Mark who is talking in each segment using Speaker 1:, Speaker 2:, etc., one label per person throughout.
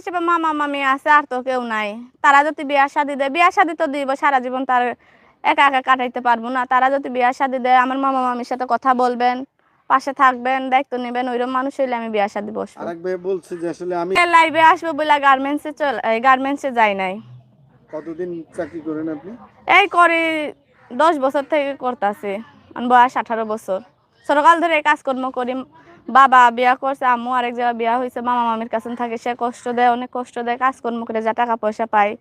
Speaker 1: হিসেবে মামা মামি আছে আর তো কেউ নাই। তারা যদি বিয়া শাদি দেয় বিয়া শাদি তো দিব সারা জীবন তার একা একা কাটাইতে পারব না। তারা যদি বিয়া শাদি দেয় আমার মামা মামির সাথে কথা বলবেন পাশে থাকবেন দায়িত্ব নেবেন ওইরকম মানুষ হইলে আমি বিয়া শাদি বসবো।
Speaker 2: বলছে যে আসলে আমি
Speaker 1: লাইভে আসব বলে গার্মেন্টসে চল গার্মেন্টসে যাই নাই।
Speaker 2: কতদিন চাকরি করেন আপনি?
Speaker 1: এই করি দশ বছর থেকে করতেছি বয়স আঠারো বছর। ছোটকাল ধরে কাজকর্ম করি বাবা বিয়া করছে আম্মু আরেক জায়গায় বিয়া হয়েছে মামা মামির কাছে থাকে সে কষ্ট দেয় অনেক কষ্ট দেয় কাজকর্ম করে যা টাকা পয়সা পায়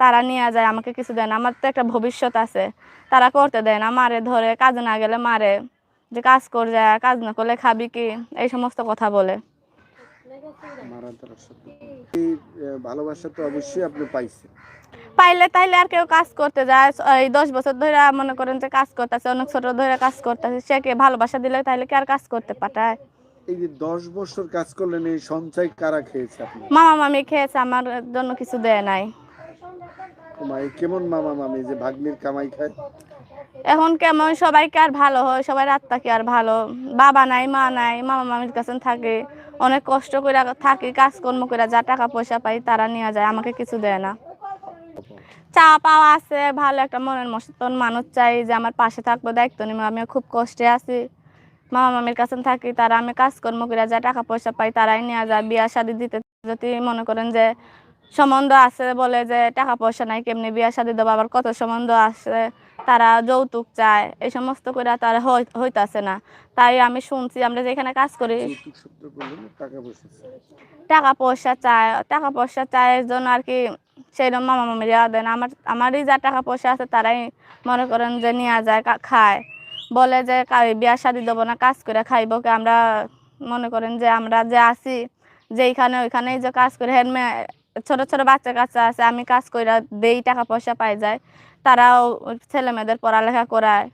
Speaker 1: তারা নিয়ে যায় আমাকে কিছু দেয় না আমার তো একটা ভবিষ্যৎ আছে তারা করতে দেয় না মারে ধরে কাজ না গেলে মারে যে কাজ কর যায় কাজ না করলে খাবি কি এই সমস্ত কথা বলে।
Speaker 2: ভালোবাসা তো অবশ্যই আপনি পাইছেন।
Speaker 1: পাইলে তাইলে আর কেউ কাজ করতে যায় এই দশ বছর ধরে মনে করেন যে কাজ করতেছে অনেক ছোট ধরে কাজ করতেছে সে কে ভালোবাসা দিলে তাইলে কি আর কাজ করতে পাঠায়।
Speaker 2: এই যে দশ বছর কাজ করলেন এই সঞ্চয় কারা খেয়েছে আপনি
Speaker 1: মামা মামি খেয়েছে আমার জন্য কিছু দেয় নাই।
Speaker 2: তোমার কেমন মামা মামি যে ভাগ্নির কামাই খায়?
Speaker 1: এখন কেমন সবাইকে আর ভালো হয়? সবাই আত্মা কি আর ভালো? বাবা নাই মা নাই মামা মামির কাছে থাকে। অনেক কষ্ট করে থাকি কাজকর্ম করে যা টাকা পয়সা পাই তারা নিয়ে যায় আমাকে কিছু দেয় না। চা পাওয়া আছে ভালো একটা মনের মতন মানুষ চাই যে আমার পাশে থাকব দায়িত্ব নিবে। আমি খুব কষ্টে আছি। মামা মামির কাছে থাকি তারা আমি কাজকর্ম করে যা টাকা পয়সা পাই তারাই নিয়ে যায়। বিয়া শাদি দিতে যদি মনে করেন যে সম্বন্ধ আছে বলে যে টাকা পয়সা নাই কেমনি বিয়া শাদি দেবো? আবার কত সম্বন্ধ আছে? তারা যৌতুক চায় এই সমস্ত করে তারা হই- হইতাছে না। তাই আমি শুনছি আমরা যেখানে কাজ করি
Speaker 2: টাকা পয়সা চায়।
Speaker 1: টাকা পয়সা চায় জন্য আর কি সেইরকম মামা মামির দেওয়া দেয় না আমার আমারই যা টাকা পয়সা আছে তারাই মনে করেন যে নিয়ে যায় কা- খায়। বলে যে বিয়া শাদি দেবো না, কাজ করে খাইব কি? আমরা মনে করেন যে, আমরা যে আছি, যেইখানে ওইখানেই যে কাজ করে হ্যাঁ ছোট ছোট বাচ্চা কাচ্চা আছে, আমি কাজ করে দেই, টাকা পয়সা পাই যায়, তারাও ছেলে মেয়েদের পড়ালেখা করায়।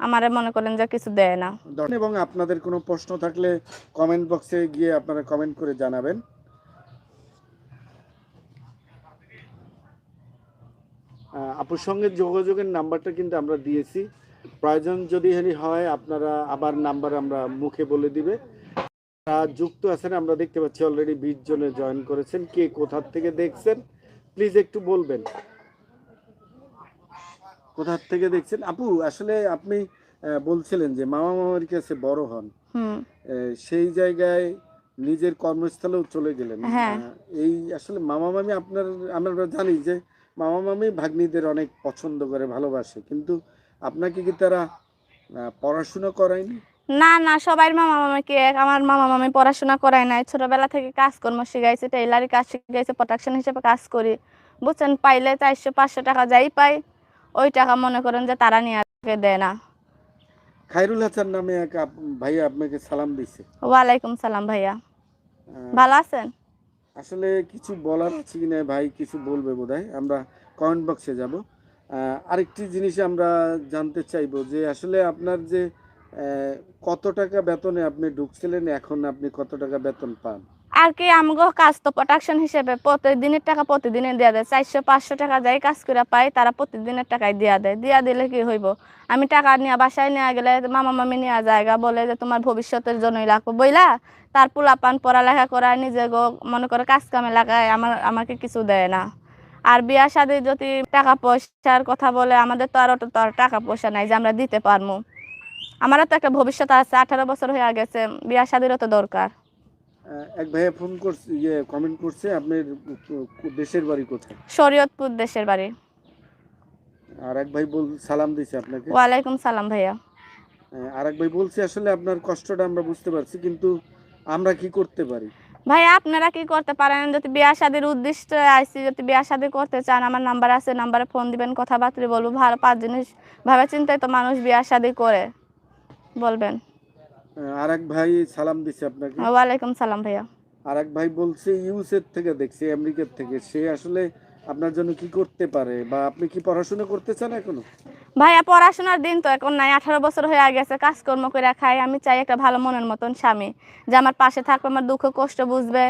Speaker 1: আমারে মনে করেন যে কিছু দেয় না।
Speaker 2: এবং আপনাদের কোনো প্রশ্ন থাকলে কমেন্ট বক্সে গিয়ে আপনারা কমেন্ট করে জানাবেন। আপুর সঙ্গে যোগাযোগের নাম্বারটা কিন্তু আমরা দিয়েছি। প্রয়োজন যদি হেরি হয় আপনারা আবার নাম্বার আমরা মুখে বলে দিবে। যুক্ত আছেন আমরা দেখতে পাচ্ছি অলরেডি বিশ জনে জয়েন করেছেন। কে কোথার থেকে দেখছেন? প্লিজ একটু বলবেন। কোথার থেকে দেখছেন? আপু আসলে আপনি বলছিলেন যে মামা মামার কাছে বড় হন। সেই জায়গায় নিজের কর্মস্থলেও চলে গেলেন।
Speaker 1: হ্যাঁ।
Speaker 2: এই আসলে মামা মামি আপনার আমরা জানি যে মামা মামি ভাগ্নিদের অনেক পছন্দ করে ভালোবাসে। কিন্তু আপনাকে কি তারা পড়াশোনা করায়নি?
Speaker 1: না না সবাই মামা মামিকে আমার মামা মামি পড়াশোনা করায় নাই। ছোটবেলা থেকে কাজকর্ম শিখাইছে টেইলারি কাজ শিখাইছে প্রোডাকশন হিসেবে কাজ করি। বুঝছেন পাইলে চারশো পাঁচশো টাকা যাই পাই ওই টাকা মনে করেন যে তারা নিয়ে দেয় না।
Speaker 2: খায়রুল হাসান নামে এক ভাইয়া আপনাকে সালাম দিছে।
Speaker 1: ওয়ালাইকুম সালাম ভাইয়া। ভালো আছেন?
Speaker 2: আসলে কিছু বলার আছে কিনা ভাই কিছু বলবে বোধহয়। আমরা কমেন্ট বক্সে যাব। আরেকটি জিনিস আমরা জানতে চাইব যে আসলে আপনার যে কত টাকা বেতনে আপনি ঢুকছিলেন, এখন আপনি কত টাকা বেতন পান?
Speaker 1: আর কি, আমগো কাজ তো প্রোডাকশন হিসেবে প্রতিদিনের টাকা প্রতিদিনে দেওয়া দেয় চারশো, পাঁচশো টাকা যাই কাজ করে পাই তারা প্রতিদিনের টাকায় দিয়া দেয়। দিয়া দিলে কি হইব? আমি টাকা নিয়ে বাসায় নিয়ে গেলে মামা মামি নেওয়া জায়গা বলে যে তোমার ভবিষ্যতের জন্যই লাগবে বইলা। তার পোলা পান পড়ালেখা করায় নিজে গো মনে করে কাজ কামে লাগায়, আমার, আমাকে কিছু দেয় না। আর বিয়া শাদি যদি টাকা পয়সার কথা বলে আমাদের তো আর অত তো আর টাকা পয়সা নাই যে আমরা দিতে পারব আমারও তো একটা ভবিষ্যৎ আছে আঠারো বছর হয়ে গেছে বিয়া শাদিরও তো দরকার।
Speaker 2: এক ভাইয়া ফোন করছে ইয়ে কমেন্ট করছে আপনার দেশের বাড়ি কোথায়?
Speaker 1: শরীয়তপুর দেশের বাড়ি।
Speaker 2: আর এক ভাই বল সালাম দিছে আপনাকে।
Speaker 1: ওয়ালাইকুম সালাম ভাইয়া।
Speaker 2: আর এক ভাই বলছে আসলে আপনার কষ্টটা আমরা বুঝতে পারছি কিন্তু আমরা কি করতে পারি?
Speaker 1: ভাই আপনারা কি করতে পারেন? যদি বিয়া শাদির উদ্দেশ্য আইসি যদি বিয়া শাদি করতে চান আমার নাম্বার আছে নাম্বারে ফোন দিবেন কথাবার্তা বলব। ভালো পাঁচ জিনিস ভাবে চিন্তায় তো মানুষ বিয়া শাদি করে। বলবেন।
Speaker 2: আর এক ভাই সালাম দিছে আপনাকে।
Speaker 1: ওয়ালাইকুম সালাম ভাইয়া।
Speaker 2: আর এক ভাই বলছে ইউএসএর থেকে দেখছে আমেরিকার থেকে। সে আসলে আপনার জন্য কি করতে পারে? বা আপনি কি পড়াশোনা করতে চান এখনও?
Speaker 1: ভাইয়া পড়াশোনার দিন তো এখন নাই আঠারো বছর হয়ে গেছে কাজকর্ম করে খাই। আমি চাই একটা ভালো মনের মতন স্বামী যে আমার পাশে থাকবে আমার দুঃখ কষ্ট বুঝবে।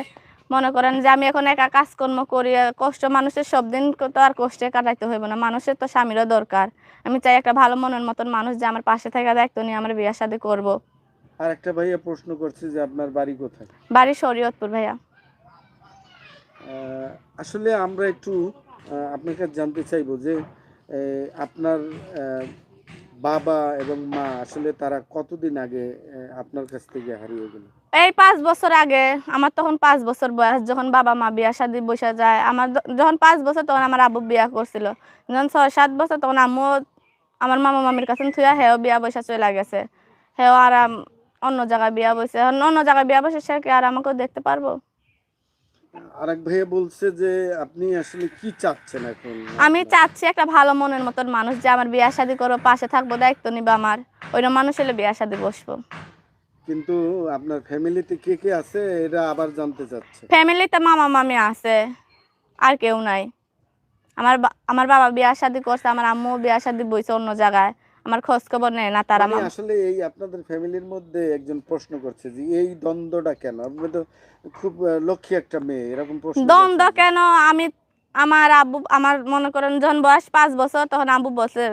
Speaker 1: মনে করেন যে আমি এখন একা কাজকর্ম করি কষ্ট মানুষের সব দিন তো আর কষ্টে কাটাইতে হইব না মানুষের তো স্বামীরও দরকার। আমি চাই একটা ভালো মনের মতন মানুষ যে আমার পাশে থেকে দায়িত্ব নিয়ে আমার বিয়ে শাদি করব।
Speaker 2: আর একটা ভাইয়া প্রশ্ন করছে যে আপনার বাড়ি কোথায়?
Speaker 1: বাড়ি শরীয়তপুর ভাইয়া।
Speaker 2: আসলে আমরা একটু আপনার কাছে জানতে চাইব যে আপনার বাবা এবং মা আসলে তারা কতদিন আগে আপনার কাছ থেকে হারিয়ে গেল?
Speaker 1: এই পাঁচ বছর আগে, আমার তখন পাঁচ বছর বয়স, যখন বাবা মা বিয়া শাদি বসে যায়, আমার যখন পাঁচ বছর তখন আমার আব্বু বিয়া করছিল, যখন ছয়, সাত বছর তখন আম্মু আমার মামা মামির কাছে থুয়া হেও বিয়া বসে চলে গেছে, হেও আর অন্য জায়গায় বিয়া বসে অন্য জায়গায় বিয়া বসে সে কি আর আমাকে দেখতে পারব?
Speaker 2: আরেক ভাইয়া বলছে যে আপনি আসলে কি চাচ্ছেন এখন?
Speaker 1: আমি চাচ্ছি একটা ভালো মনের মতন মানুষ যে আমার বিয়া শাদি করব পাশে থাকব দায়িত্ব নিবে আমার। ওইরকম মানুষ হলে বিয়া শাদি বসবো।
Speaker 2: কিন্তু আপনার ফ্যামিলিতে কে কে আছে? এটা আবার জানতে চাচ্ছে।
Speaker 1: ফ্যামিলিতে মামা মামি আছে। আর কেউ নাই। আমার আমার বাবা বিয়া শাদি করছে আমার আম্মু বিয়া শাদি বইছে অন্য জায়গায়। আমার খোঁজ খবর নেয় না তারা
Speaker 2: মানে আসলে এই আপনাদের ফ্যামিলির মধ্যে একজন প্রশ্ন করছে যে এই দ্বন্দ্বটা কেন? আপনি তো খুব লক্ষ্মী একটা মেয়ে এরকম প্রশ্ন
Speaker 1: দ্বন্দ্ব কেন? আমি আমার আব্বু আমার মনে করেন যখন বয়স পাঁচ বছর তখন আব্বু বসে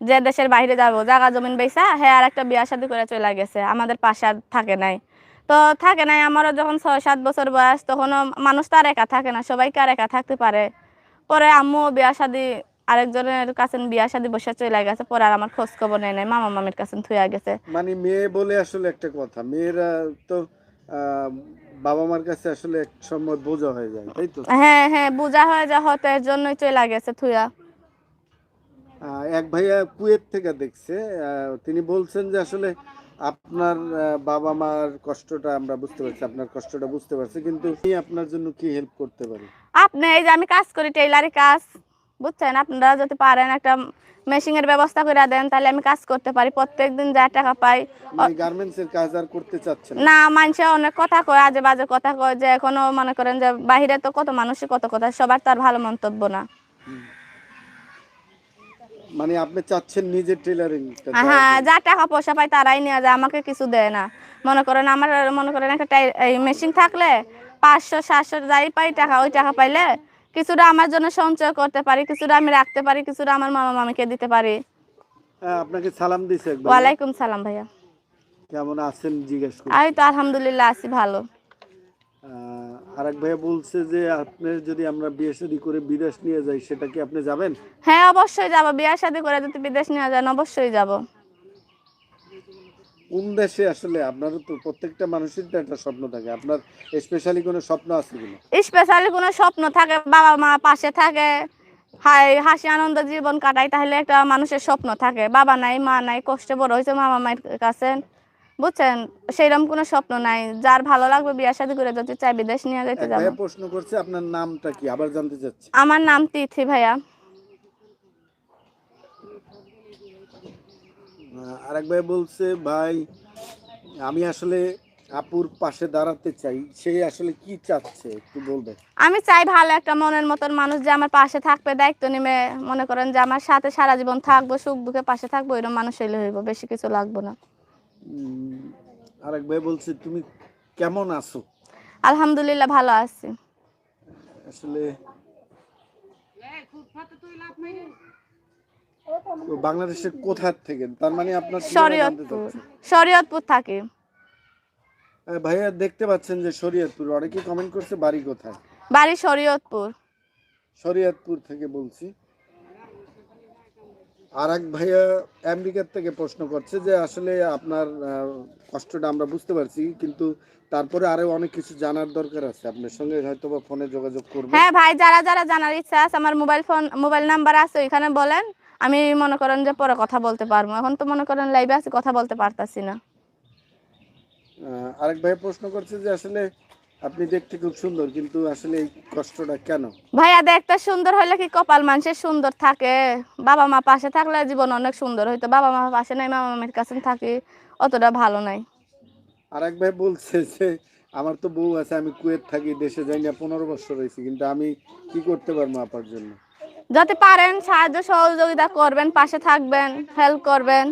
Speaker 1: যে দেশের বাইরে যাব জায়গা জমিন বেসা হ্যাঁ আর একটা বিয়া শাদি করে চলে গেছে আমাদের পাশে থাকে নাই। তো থাকে নাই আমারও যখন ছয় সাত বছর বয়স তখনও মানুষ তো আর একা থাকে না সবাইকে আর একা থাকতে পারে? পরে আম্মু বিয়া শাদি আরেকজনের কাছে বিয়া শাদি বসে চলে গেছে পরে আর আমার খোঁজ খবর নেয় নাই মামা মামির কাছে থুয়া গেছে।
Speaker 2: মানে মেয়ে বলে আসলে একটা কথা মেয়েরা তো বাবা মার কাছে আসলে এক সময় বোঝা হয়ে যায় তাই তো?
Speaker 1: হ্যাঁ হ্যাঁ বোঝা হয়ে এর জন্যই চলে গেছে থুয়া।
Speaker 2: এক ভাইয়া কুয়েত থেকে দেখছে তিনি বলছেন যে আসলে আপনার বাবা মার কষ্টটা আমরা বুঝতে পারছি আপনার কষ্টটা বুঝতে পারছি কিন্তু আপনার জন্য কি হেল্প করতে পারি?
Speaker 1: আপনি এই যে আমি কাজ করি টেইলারি কাজ। বুঝছেন? আপনারা যদি পারেন একটা মেশিনের ব্যবস্থা করে দেন তাহলে আমি কাজ করতে পারি। প্রত্যেক দিন যা টাকা পাই
Speaker 2: মানে গার্মেন্টস এর কাজ আর করতে চাচ্ছেন না।
Speaker 1: মানুষে অনেক কথা কয় আজে বাজে কথা কয় যে এখনও মনে করেন যে বাহিরে তো কত মানুষই কত কথা সবার তো আর ভালো মন্তব্য না।
Speaker 2: মানে আপনি চাচ্ছেন নিজের টেলারিং
Speaker 1: হ্যাঁ যা টাকা পয়সা পাই তারাই নিয়ে যায় আমাকে কিছু দেয় না। মনে করেন আমার মনে করেন একটা মেশিন থাকলে পাঁচশো সাতশো যাই পাই টাকা ওই টাকা পাইলে কিছুটা আমার জন্য সঞ্চয় করতে পারি কিছুটা আমি রাখতে পারি কিছুটা আমার মামা মামিকে দিতে পারি।
Speaker 2: আপনাকে সালাম দিছে একবার।
Speaker 1: ওয়ালাইকুম সালাম ভাইয়া।
Speaker 2: কেমন আছেন? জিজ্ঞেস করি
Speaker 1: আমি তো আলহামদুলিল্লাহ আছি ভালো।
Speaker 2: আরেক ভাইয়া বলছে যে আপনি যদি আমরা বিয়ে শাদী করে বিদেশ নিয়ে যাই সেটা কি আপনি যাবেন?
Speaker 1: হ্যাঁ অবশ্যই যাব। বিয়ে শাদী করে যদি বিদেশ নিয়ে যান অবশ্যই যাব।
Speaker 2: কোন দেশে আসলে আপনারও তো প্রত্যেকটা মানুষের তো একটা স্বপ্ন থাকে। আপনার স্পেশালি কোনো স্বপ্ন আছে কিনা
Speaker 1: স্পেশালি কোনো স্বপ্ন থাকে বাবা মা পাশে থাকে হাই হাসি আনন্দ জীবন কাটাই তাহলে একটা মানুষের স্বপ্ন থাকে। বাবা নাই মা নাই কষ্টে বড় হয়েছে মামা মায়ের কাছে। বুঝছেন? সেইরকম কোনো স্বপ্ন নাই। যার ভালো লাগবে বিয়ে শাদী করে যদি চাই বিদেশ নিয়ে যেতে যাব।
Speaker 2: প্রশ্ন করছে আপনার নামটা কি? আবার জানতে চাচ্ছি।
Speaker 1: আমার নাম তিথি ভাইয়া।
Speaker 2: আরেক ভাই বলছে ভাই আমি আসলে আপুর পাশে দাঁড়াতে চাই। সে আসলে কি চাচ্ছে? একটু বলবে।
Speaker 1: আমি চাই ভালো একটা মনের মতন মানুষ যে আমার পাশে থাকবে দায়িত্ব নিবে। মনে করেন যে আমার সাথে সারা জীবন থাকব সুখ দুঃখে পাশে থাকব এরকম মানুষ হইলে হইব বেশি কিছু লাগবো না।
Speaker 2: আরেক ভাই বলছে তুমি কেমন আছো?
Speaker 1: আলহামদুলিল্লাহ ভালো আছি।
Speaker 2: আসলে তো বাংলাদেশের কোথা থেকে? তার মানে আপনার
Speaker 1: শরীয়তপুর। থাকি।
Speaker 2: ভাইয়া দেখতে পাচ্ছেন যে শরীয়তপুর অনেকে কমেন্ট করছে বাড়ি কোথায়?
Speaker 1: বাড়ি শরীয়তপুর।
Speaker 2: শরীয়তপুর থেকে বলছি। আর এক ভাইয়া আমেরিকার থেকে প্রশ্ন করছে যে আসলে আপনার কষ্টটা আমরা বুঝতে পারছি কিন্তু তারপরে আরও অনেক কিছু জানার দরকার আছে। আপনার সঙ্গে হয়তো ফোনে যোগাযোগ করব।
Speaker 1: হ্যাঁ ভাই যারা যারা জানার ইচ্ছা আছে আমার মোবাইল ফোন মোবাইল নাম্বার আছে ওইখানে বলেন। আমি মনে করেন যে পরে কথা বলতে পারব। এখন তো মনে করেন লাইভে আছি কথা বলতে পারতাছি না।
Speaker 2: আরেক ভাই প্রশ্ন করছে যে আসলে আপনি দেখতে খুব সুন্দর কিন্তু আসলে এই কষ্টটা কেন?
Speaker 1: ভাইয়া দেখতে সুন্দর হলে কি কপাল মানুষের সুন্দর থাকে? বাবা মা পাশে থাকলে জীবন অনেক সুন্দর হইতো। বাবা মা পাশে নাই মামা মামির কাছে থাকি অতটা ভালো নাই।
Speaker 2: আরেক ভাই বলছে যে আমার তো বউ আছে আমি কুয়েত থাকি দেশে যাই না পনেরো বছর হয়েছে কিন্তু আমি কি করতে পারব আপার জন্য?
Speaker 1: যদি পারেন সাহায্য সহযোগিতা করবেন পাশে থাকবেন হেল্প করবেন।